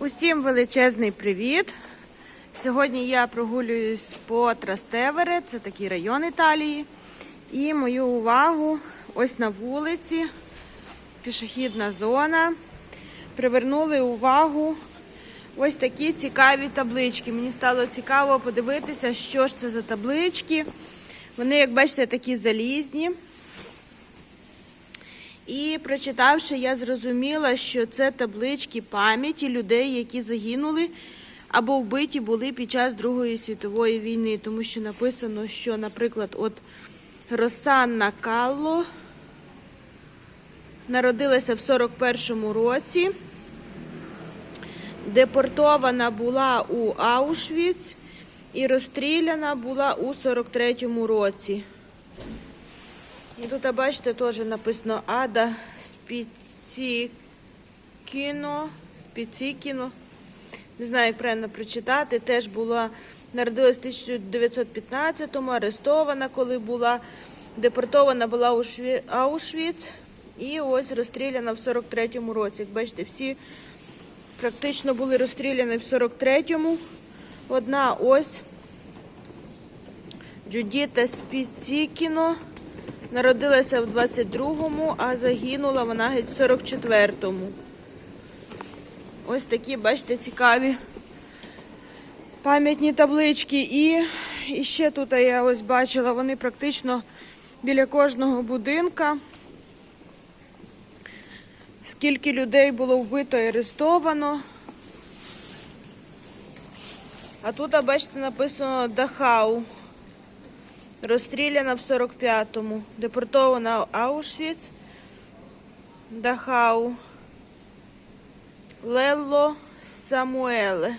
Усім величезний привіт! Сьогодні я прогулююсь по Трастевере, це такий район Італії. І мою увагу ось на вулиці, пішохідна зона. Привернули увагу ось такі цікаві таблички. Мені стало цікаво подивитися, що ж це за таблички. Вони, як бачите, такі залізні. І прочитавши, я зрозуміла, що це таблички пам'яті людей, які загинули або вбиті були під час Другої світової війни. Тому що написано, що, наприклад, от Росанна Калло народилася в 41-му році, депортована була у Аушвіц і розстріляна була у 43-му році. І тут, бачите, теж написано Ада Спіцікіно. Спіцікіно. Не знаю, як правильно прочитати. Теж була, народилась в 1915-му, арестована, коли була, депортована була у Шві... Аушвіц. І ось розстріляна в 43-му році. Як бачите, всі практично були розстріляні в 43-му. Одна ось Джудіта Спіцікіно. Народилася в 22-му, а загинула вона геть в 44-му. Ось такі, бачите, цікаві пам'ятні таблички. І, і ще тут я ось бачила, вони практично біля кожного будинка. Скільки людей було вбито і арестовано. А тут, бачите, написано Дахау. Розстріляна в 45-му. Депортована в Аушвіц, Дахау, Лелло Самуеле.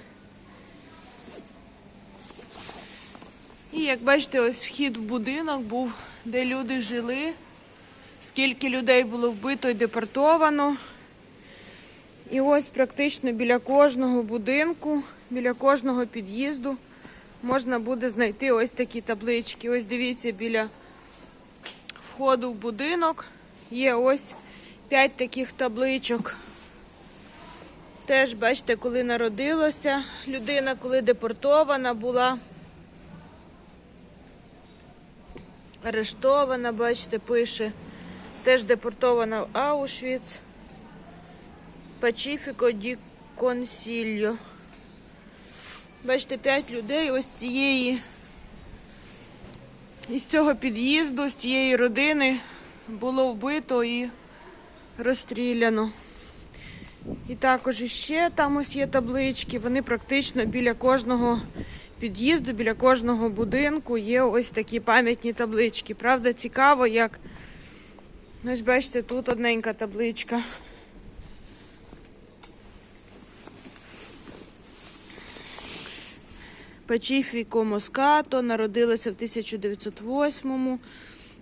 І як бачите, ось вхід в будинок був, де люди жили, скільки людей було вбито і депортовано. І ось практично біля кожного будинку, біля кожного під'їзду можна буде знайти ось такі таблички. Ось дивіться, біля входу в будинок є ось 5 таких табличок. Теж, бачите, коли народилася людина, коли депортована була. Арештована, бачите, пише. Теж депортована в Аушвіц. Пачіфіко ді Консільо. Бачите, 5 людей ось цієї, із цього під'їзду, з цієї родини було вбито і розстріляно. І також іще там ось є таблички, вони практично біля кожного під'їзду, біля кожного будинку є ось такі пам'ятні таблички. Правда, цікаво, як ось бачите, тут одненька табличка. Пачіфіко Москато, народилася в 1908-му,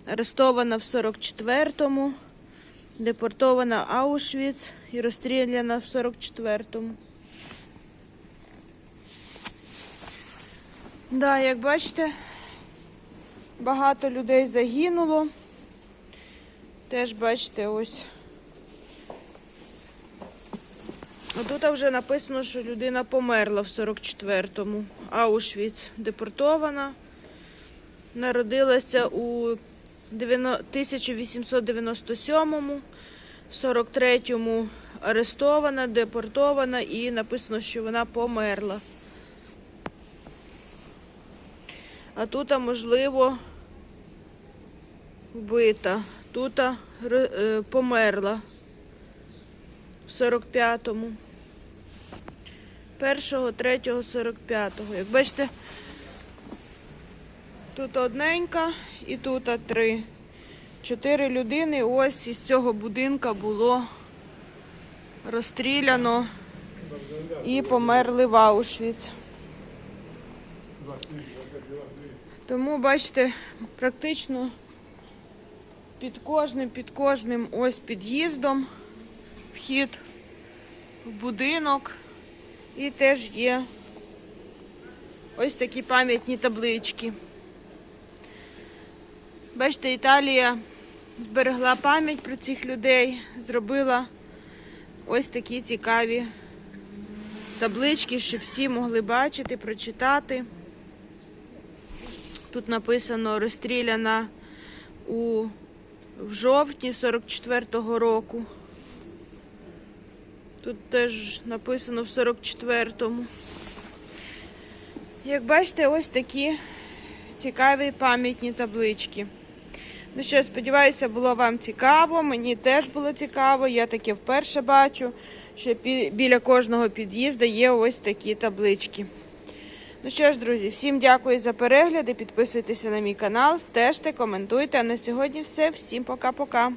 арестована в 44-му, депортована в Аушвіц і розстріляна в 44-му. Да, як бачите, багато людей загинуло. Теж бачите, ось. А тут вже написано, що людина померла в 44-му. Аушвіц депортована. Народилася у 1897-му, в 43-му арестована, депортована і написано, що вона померла. А тут, можливо, вбита. Тут е, померла в 45-му. 1, 3, 45-го. Як бачите, тут одненька і тут три. Чотири людини ось із цього будинка було розстріляно і померли в Аушвіц. Тому, бачите, практично під кожним, під кожним ось під'їздом вхід в будинок. І теж є ось такі пам'ятні таблички. Бачите, Італія зберегла пам'ять про цих людей, зробила ось такі цікаві таблички, щоб всі могли бачити, прочитати. Тут написано розстріляна у в жовтні 44-го року. Тут теж написано в 44-му. Як бачите, ось такі цікаві пам'ятні таблички. Ну що, сподіваюся, було вам цікаво. Мені теж було цікаво. Я таке вперше бачу, що біля кожного під'їзду є ось такі таблички. Ну що ж, друзі, всім дякую за перегляди. Підписуйтеся на мій канал, стежте, коментуйте. А на сьогодні все. Всім пока-пока.